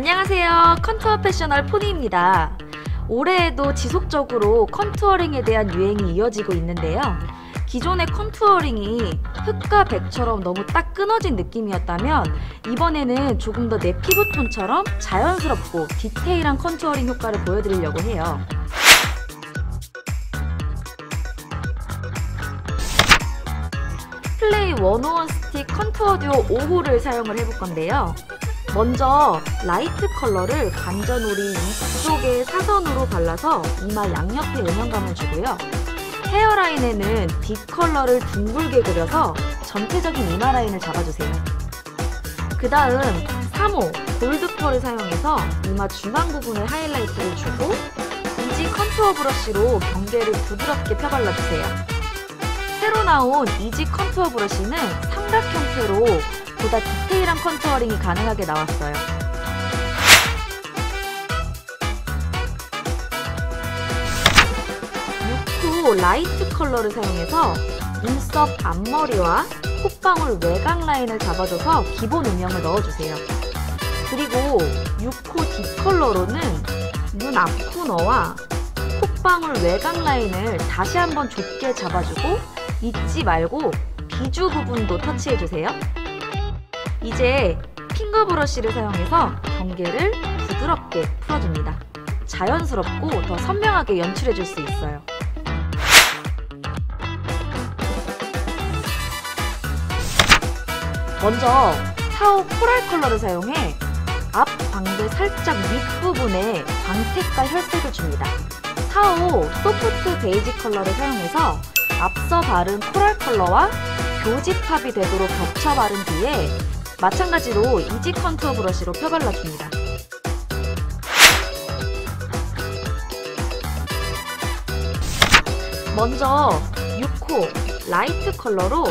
안녕하세요. 컨투어 패셔널 포니입니다. 올해에도 지속적으로 컨투어링에 대한 유행이 이어지고 있는데요. 기존의 컨투어링이 흑과 백처럼 너무 딱 끊어진 느낌이었다면 이번에는 조금 더 내 피부톤처럼 자연스럽고 디테일한 컨투어링 효과를 보여드리려고 해요. 플레이 101 스틱 컨투어 듀오 5호를 사용을 해볼 건데요. 먼저 라이트 컬러를 관자놀이 위쪽에 사선으로 발라서 이마 양옆에 음영감을 주고요. 헤어라인에는 딥 컬러를 둥글게 그려서 전체적인 이마 라인을 잡아주세요. 그 다음 3호 골드 펄을 사용해서 이마 중앙 부분에 하이라이트를 주고 이지 컨투어 브러쉬로 경계를 부드럽게 펴발라주세요. 새로 나온 이지 컨투어 브러쉬는 삼각 형태로 보다 디테일한 컨투어링이 가능하게 나왔어요. 유쿠 라이트 컬러를 사용해서 눈썹 앞머리와 콧방울 외곽 라인을 잡아줘서 기본 음영을 넣어주세요. 그리고 6코 딥 컬러로는 눈 앞 코너와 콧방울 외곽 라인을 다시 한번 좁게 잡아주고 잊지 말고 비주 부분도 터치해주세요. 이제 핑거 브러쉬를 사용해서 경계를 부드럽게 풀어줍니다. 자연스럽고 더 선명하게 연출해줄 수 있어요. 먼저 타오 코랄 컬러를 사용해 앞 광대 살짝 윗부분에 광택과 혈색을 줍니다. 타오 소프트 베이지 컬러를 사용해서 앞서 바른 코랄 컬러와 교집합이 되도록 겹쳐 바른 뒤에 마찬가지로 이지 컨투어 브러쉬로 펴발라줍니다. 먼저 6호 라이트 컬러로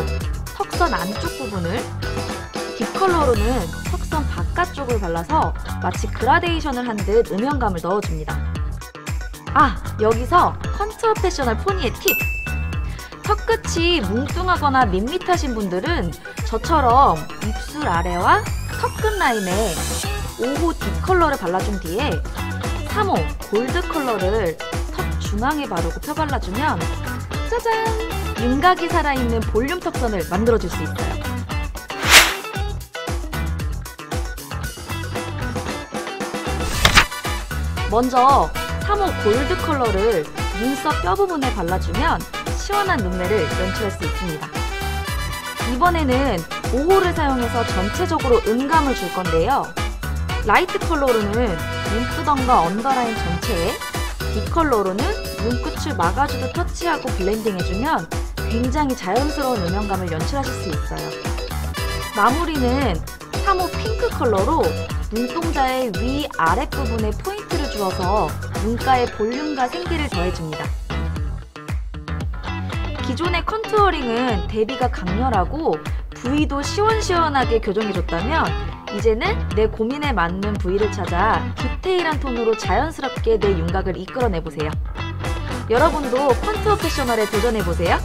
턱선 안쪽 부분을 딥 컬러로는 턱선 바깥쪽을 발라서 마치 그라데이션을 한 듯 음영감을 넣어줍니다. 아! 여기서 컨투어 패셔널 포니의 팁! 턱끝이 뭉뚱하거나 밋밋하신 분들은 저처럼 입술 아래와 턱끝 라인에 5호 딥 컬러를 발라준 뒤에 3호 골드 컬러를 턱 중앙에 바르고 펴발라주면 짜잔! 윤곽이 살아있는 볼륨 턱선을 만들어줄 수 있어요. 먼저 3호 골드 컬러를 눈썹 뼈 부분에 발라주면 시원한 눈매를 연출할 수 있습니다. 이번에는 5호를 사용해서 전체적으로 음감을 줄 건데요. 라이트 컬러로는 눈두덩과 언더라인 전체에 딥 컬러로는 눈끝을 막아주듯 터치하고 블렌딩 해주면 굉장히 자연스러운 음영감을 연출하실 수 있어요. 마무리는 3호 핑크 컬러로 눈동자의 위 아랫부분에 포인트를 주어서 눈가에 볼륨과 생기를 더해줍니다. 기존의 컨투어링은 대비가 강렬하고 부위도 시원시원하게 교정해줬다면 이제는 내 고민에 맞는 부위를 찾아 디테일한 톤으로 자연스럽게 내 윤곽을 이끌어내보세요. 여러분도 컨투어 패셔널에 도전해보세요.